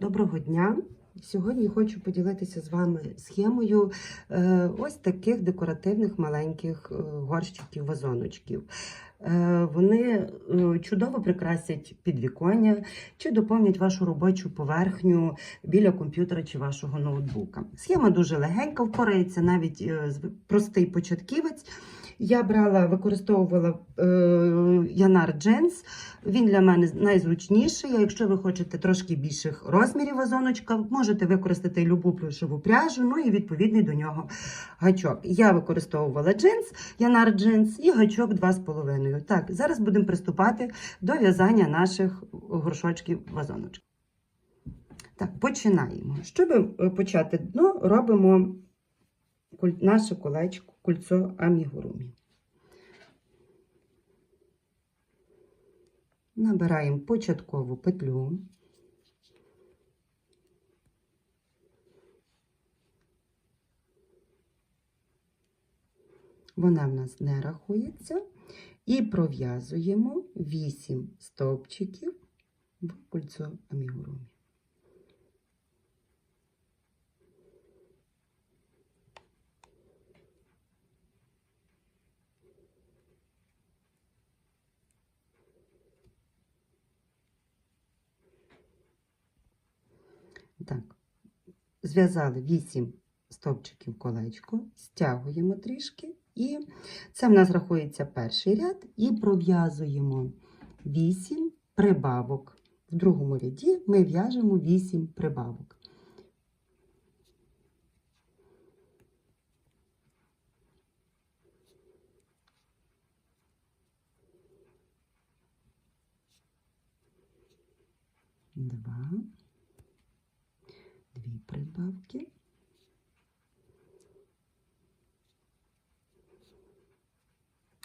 Доброго дня! Сьогодні хочу поділитися з вами схемою е, ось таких декоративних маленьких е, горщиків, вазоночків. Е, Вони чудово прикрасять підвіконня чи доповнять вашу робочу поверхню біля комп'ютера чи вашого ноутбука. Схема дуже легенька, впорається навіть простий початківець. Я брала, використовувала е, Янар Дженс. Він для мене найзручніший. А якщо ви хочете трошки більших розмірів вазоночка, можете використати любу плюшеву пряжу, ну і відповідний до нього гачок. Я використовувала джинс, Янар Джинс і гачок 2,5. Так, зараз будемо приступати до в'язання наших горшочків вазоночок. Так, починаємо. Щоб е, почати дно, робимо наше колечко, кульцо амігурумі. Набираємо початкову петлю. Вона в нас не рахується. І пров'язуємо 8 стовпчиків в кольцо амігурумі. Так, зв'язали 8 стовпчиків колечко, стягуємо трішки, і це в нас рахується перший ряд, і пров'язуємо 8 прибавок. В другому ряді ми в'яжемо 8 прибавок. Два, прибавки.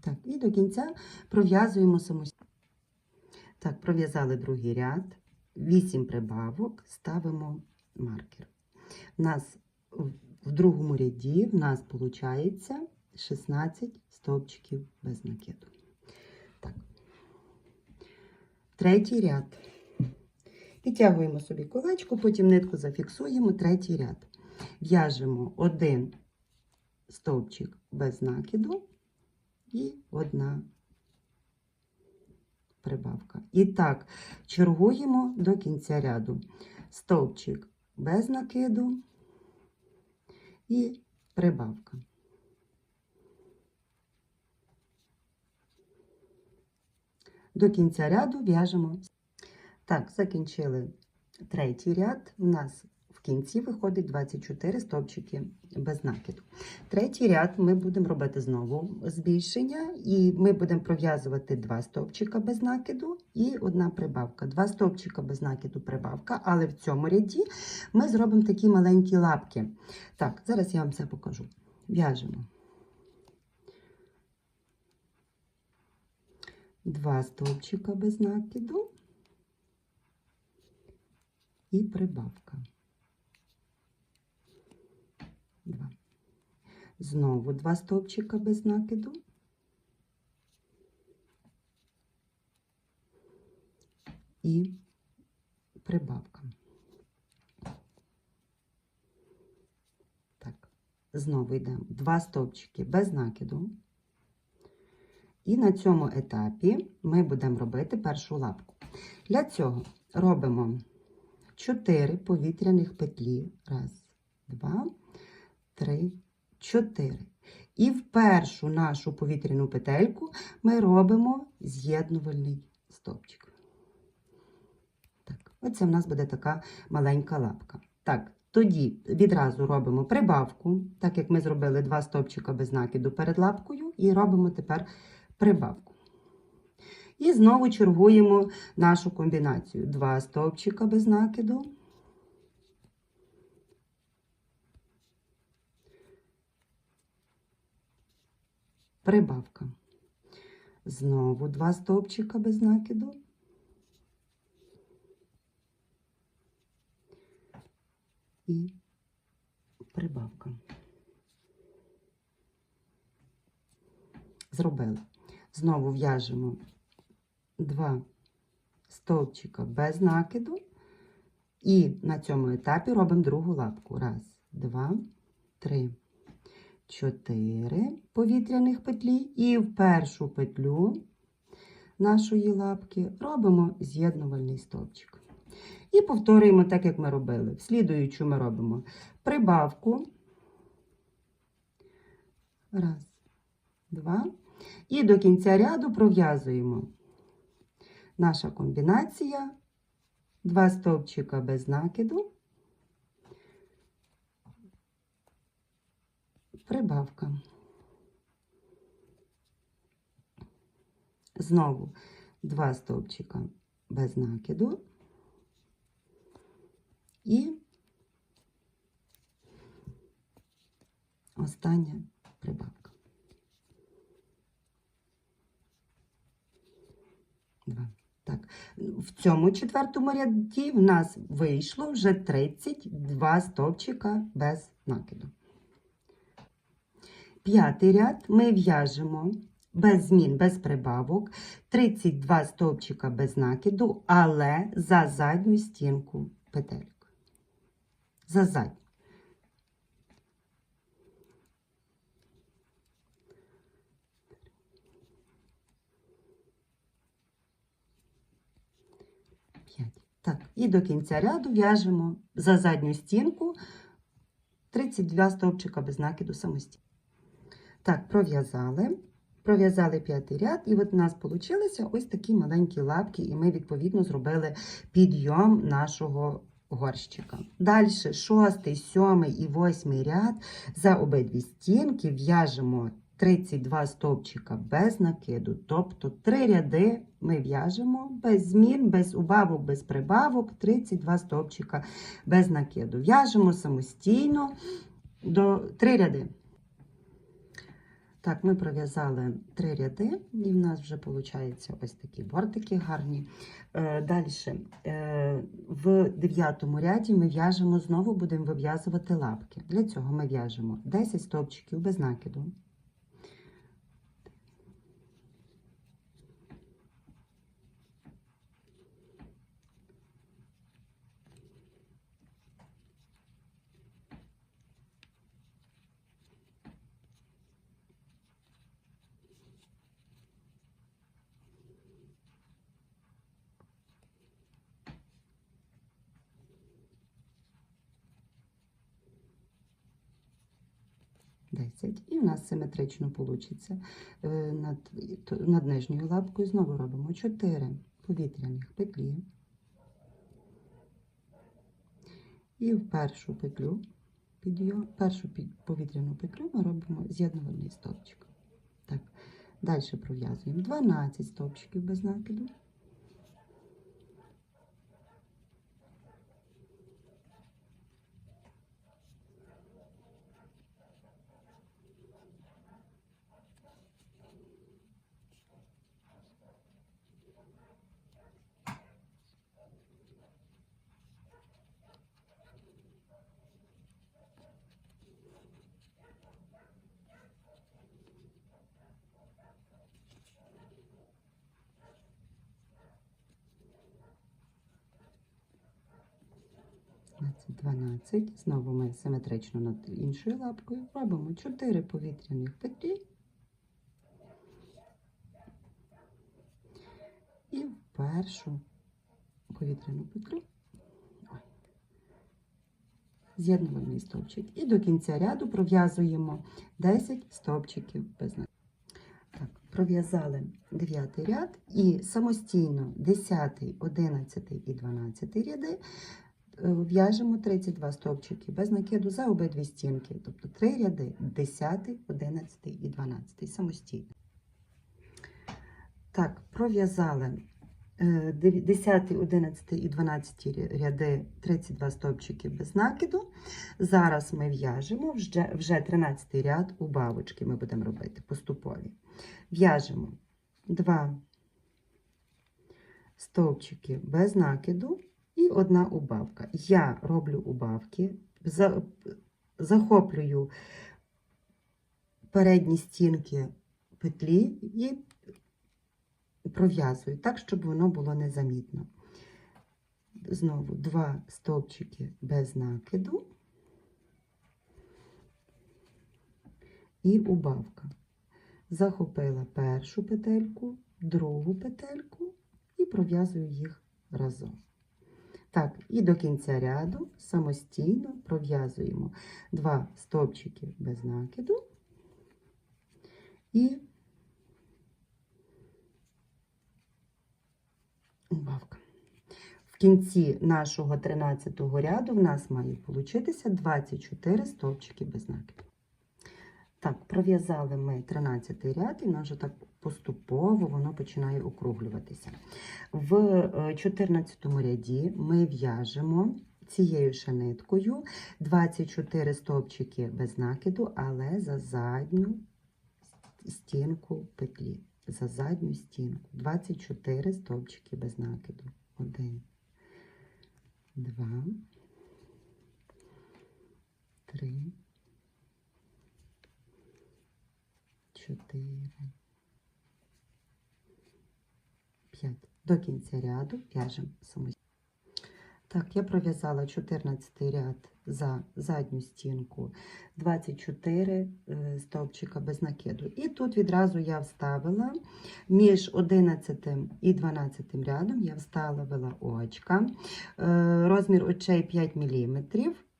Так, і до кінця пров'язуємо самостійно. Так, пров'язали другий ряд, 8 прибавок, ставимо маркер. У нас в другому ряді в нас виходить 16 стовпчиків без накиду. Так. Третій ряд. Підтягуємо собі колечко, потім нитку зафіксуємо, третій ряд. В'яжемо один стовпчик без накиду і одна прибавка. І так, чергуємо до кінця ряду. Стовпчик без накиду і прибавка. До кінця ряду в'яжемо. Так, закінчили третій ряд. У нас в кінці виходить 24 стовпчики без накиду. Третій ряд ми будемо робити знову збільшення, і ми будемо пров'язувати два стовпчика без накиду і одна прибавка. Два стовпчика без накиду прибавка, але в цьому ряді ми зробимо такі маленькі лапки. Так, зараз я вам це покажу. В'яжемо. Два стовпчика без накиду і прибавка. Два. Знову два стовпчика без накиду. І прибавка. Так, знову йдемо два стовпчики без накиду. І на цьому етапі ми будемо робити першу лапку. Для цього робимо 4 повітряних петлі. Раз, два, три, чотири. І в першу нашу повітряну петельку ми робимо з'єднувальний стовпчик. Так, оце в нас буде така маленька лапка. Так, тоді відразу робимо прибавку, так як ми зробили два стовпчика без накиду перед лапкою, і робимо тепер прибавку. І знову чергуємо нашу комбінацію. Два стовпчика без накиду. Прибавка. Знову два стовпчика без накиду. І прибавка. Зробили. Знову в'яжемо два стовпчика без накиду І на цьому етапі робимо другу лапку. Раз, два, три, чотири повітряних петлі. І в першу петлю нашої лапки робимо з'єднувальний стовпчик. І повторюємо так, як ми робили. В слідуючу ми робимо прибавку. Раз, два. І до кінця ряду пров'язуємо наша комбінація. Два стовпчика без накиду. Прибавка. Знову два стовпчика без накиду. І остання прибавка. Два. Так, в цьому четвертому ряді в нас вийшло вже 32 стовпчика без накиду. П'ятий ряд ми в'яжемо без змін, без прибавок, 32 стовпчика без накиду, але за задню стінку петельок. За задню. П'ять. Так, і до кінця ряду в'яжемо за задню стінку 32 стовпчика без накиду самостійно. Так, пров'язали. Пров'язали п'ятий ряд, і от у нас вийшли ось такі маленькі лапки, і ми, відповідно, зробили підйом нашого горщика. Далі шостий, сьомий і восьмий ряд за обидві стінки в'яжемо 32 стовпчика без накиду, тобто три ряди ми в'яжемо без змін, без убавок, без прибавок, 32 стовпчика без накиду. В'яжемо самостійно до три ряди. Так, ми пров'язали три ряди, і в нас вже виходить ось такі бортики гарні. Е, Далі, е, в дев'ятому ряді ми в'яжемо, знову будемо вив'язувати лапки. Для цього ми в'яжемо 10 стовпчиків без накиду. Десять. І у нас симетрично вийде. Над, над нижньою лапкою знову робимо 4 повітряних петлі. І в першу петлю, підйом, першу повітряну петлю ми робимо з'єднувальний стовпчик. Так. Далі пров'язуємо 12 стовпчиків без накиду. Двадцять, 12. Знову ми симетрично над іншою лапкою робимо 4 повітряних петлі. І в першу повітряну петлю ой, з'єднувальний стовпчик. І до кінця ряду пров'язуємо 10 стовпчиків без пров'язали 9 ряд і самостійно 10, 11 і 12 ряди в'яжемо 32 стовпчики без накиду за обидві стінки, тобто 3 ряди 10, 11 і 12 самостійно. Так, пров'язали е, 10, 11 і 12 ряди 32 стовпчики без накиду. Зараз ми в'яжемо вже, вже 13 ряд у бабочки ми будемо робити поступові. В'яжемо 2 стовпчики без накиду і одна убавка. Я роблю убавки, за, захоплюю передні стінки петлі і пров'язую так, щоб воно було незамітно. знову два стовпчики без накиду і убавка. Захопила першу петельку, другу петельку і пров'язую їх разом. Так, і до кінця ряду самостійно пров'язуємо два стовпчики без накиду і убавка. В кінці нашого 13-го ряду в нас має получитися 24 стовпчики без накиду. Так, пров'язали ми 13 ряд, і вже так поступово воно починає округлюватися. В е, 14 ряді ми в'яжемо цією ще ниткою 24 стовпчики без накиду, але за задню стінку петлі. За задню стінку. 24 стовпчики без накиду. Один, два, три, чотири, п'ять. До кінця ряду в'яжемо самостійно. Так, я пров'язала 14 ряд за задню стінку, 24 е, стовпчика без накиду. І тут відразу я вставила між 11 і 12 рядом я вставила очка. Е, Розмір очей 5 мм.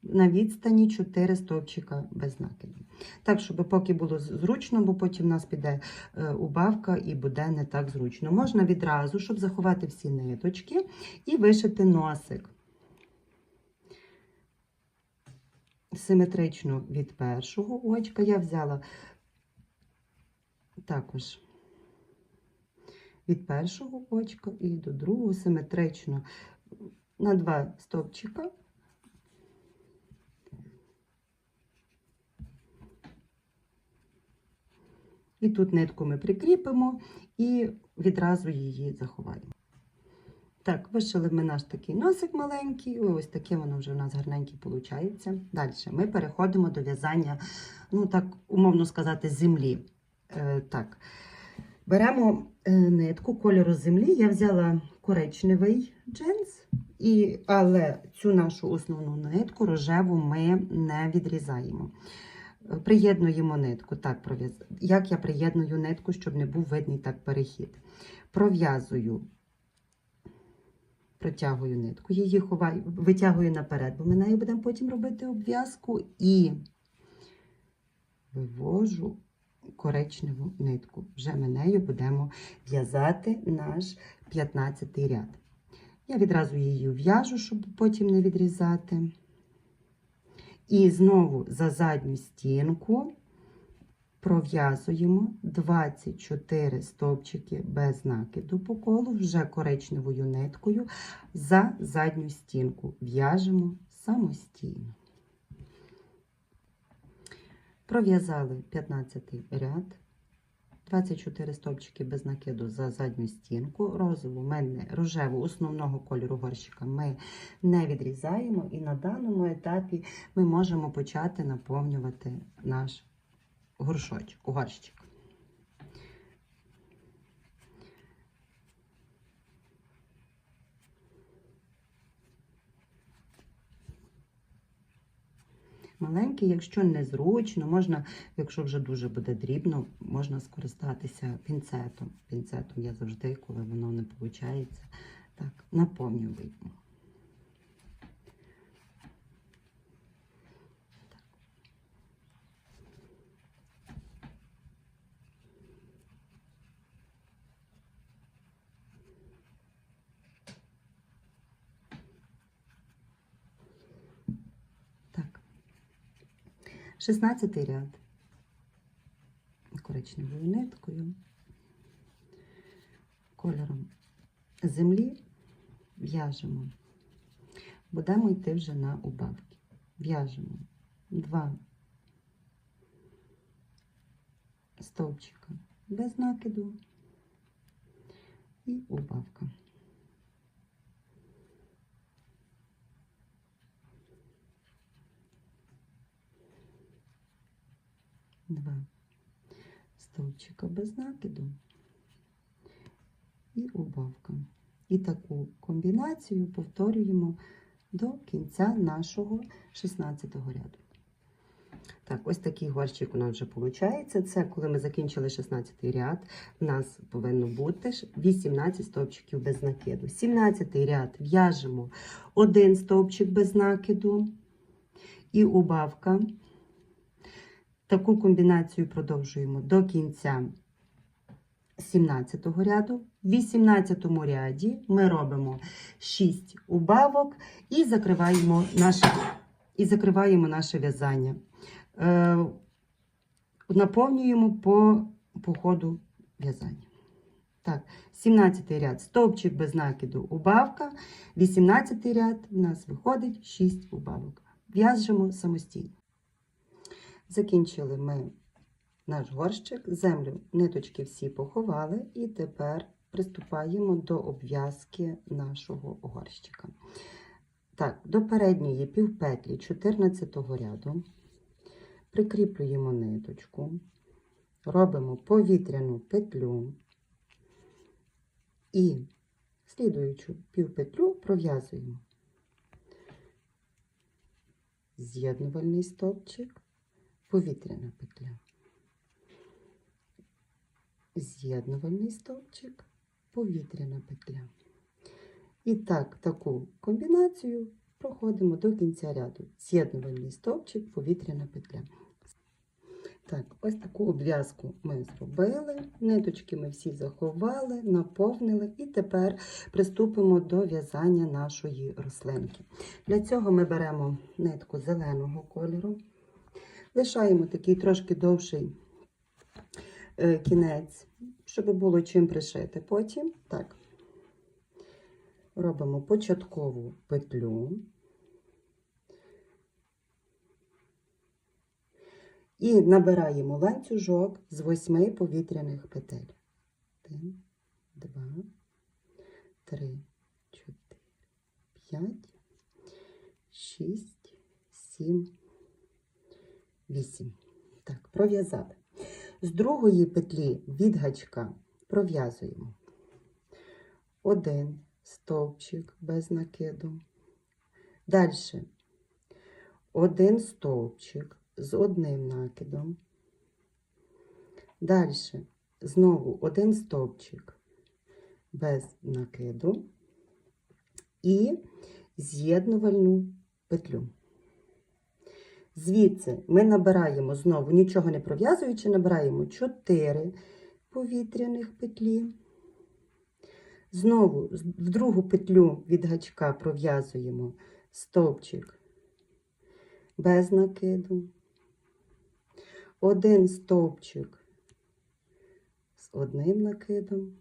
На відстані 4 стовпчика без накиду. Так, щоб поки було зручно, бо потім у нас піде е, убавка і буде не так зручно. Можна відразу, щоб заховати всі ниточки, і вишити носик. Симетрично від першого очка я взяла також від першого очка і до другого симетрично на два стовпчика. І тут нитку ми прикріпимо і відразу її заховаємо. Так, вишили ми наш такий носик маленький, ось таке воно вже у нас гарненький виходить. Далі ми переходимо до в'язання, ну так, умовно сказати, землі. Е, так. Беремо е, нитку кольору землі. Я взяла коричневий джинс, і, але цю нашу основну нитку рожеву ми не відрізаємо. Приєднуємо нитку. Так, пров'яз... Як я приєдную нитку, щоб не був видний так перехід. Пров'язую протягую нитку, її ховаю, витягую наперед, бо ми нею будемо потім робити обв'язку і вивожу коричневу нитку. Вже ми нею будемо в'язати наш 15 ряд. Я відразу її в'яжу, щоб потім не відрізати. І знову за задню стінку пров'язуємо 24 стовпчики без накиду по колу, вже коричневою ниткою за задню стінку. В'яжемо самостійно. Пров'язали 15 ряд, 24 стовпчики без накиду за задню стінку. Розову, мене, рожеву основного кольору горщика ми не відрізаємо, і на даному етапі ми можемо почати наповнювати наш горшочок, горщик. Маленький, якщо незручно, можна, якщо вже дуже буде дрібно, можна скористатися пінцетом. Пінцетом я завжди, коли воно не виходить, так, наповнюю Так. 16 ряд. Коричневою ниткою, кольором землі в'яжемо. Будемо йти вже на убавки. В'яжемо два стовпчика без накиду і убавка. Два стовпчика без накиду і убавка. І таку комбінацію повторюємо до кінця нашого 16 ряду. Так, ось такий горщик у нас вже виходить. Це коли ми закінчили 16 ряд. У нас повинно бути 18 стовпчиків без накиду. 17 ряд в'яжемо один стовпчик без накиду і убавка. Таку комбінацію продовжуємо до кінця 17 ряду. В 18 ряді ми робимо 6 убавок і закриваємо наше, і закриваємо наше в'язання. Е, наповнюємо по, по ходу в'язання. Так, 17 ряд стовпчик без накиду убавка. 18 ряд у нас виходить 6 убавок. В'яжемо самостійно. Закінчили ми наш горщик, землю, ниточки всі поховали, і тепер приступаємо до обв'язки нашого горщика. Так, до передньої півпетлі 14 ряду прикріплюємо ниточку, робимо повітряну петлю і слідуючу півпетлю пров'язуємо з'єднувальний стовпчик, повітряна петля, з'єднувальний стовпчик, повітряна петля. І так, таку комбінацію проходимо до кінця ряду. З'єднувальний стовпчик, повітряна петля. Так, ось таку обв'язку ми зробили. Ниточки ми всі заховали, наповнили, і тепер приступимо до в'язання нашої рослинки. Для цього ми беремо нитку зеленого кольору, лишаємо такий трошки довший е, кінець, щоб було чим пришити. Потім так, робимо початкову петлю. І набираємо ланцюжок з восьми повітряних петель. Один, два, три, чотири, п'ять, шість, сім, вісім. Так, пров'язали. З другої петлі від гачка пров'язуємо один стовпчик без накиду. Далі один стовпчик з одним накидом. Далі знову один стовпчик без накиду і з'єднувальну петлю. Звідси ми набираємо знову, нічого не пров'язуючи, набираємо 4 повітряних петлі. Знову в другу петлю від гачка пров'язуємо стовпчик без накиду. Один стовпчик з одним накидом,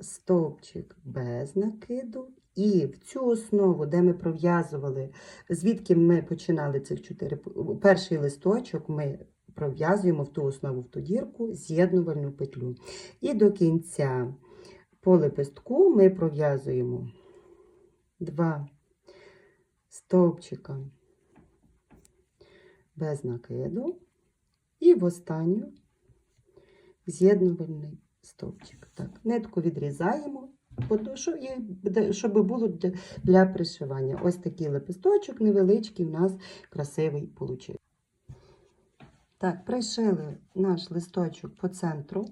стовпчик без накиду, і в цю основу, де ми пров'язували, звідки ми починали цих чотири, перший листочок ми пров'язуємо в ту основу, в ту дірку, з'єднувальну петлю. І до кінця по лепестку ми пров'язуємо два стовпчика без накиду. І в останню з'єднувальний стовпчик. Так, нитку відрізаємо, щоб було для, пришивання. Ось такий лепесточок невеличкий у нас красивий получив. Так, пришили наш листочок по центру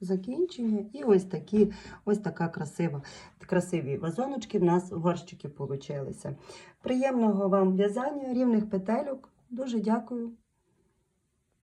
закінчення. І ось такі, ось така красива, красиві вазоночки в нас горщики получилися. Приємного вам в'язання, рівних петельок. Дуже дякую.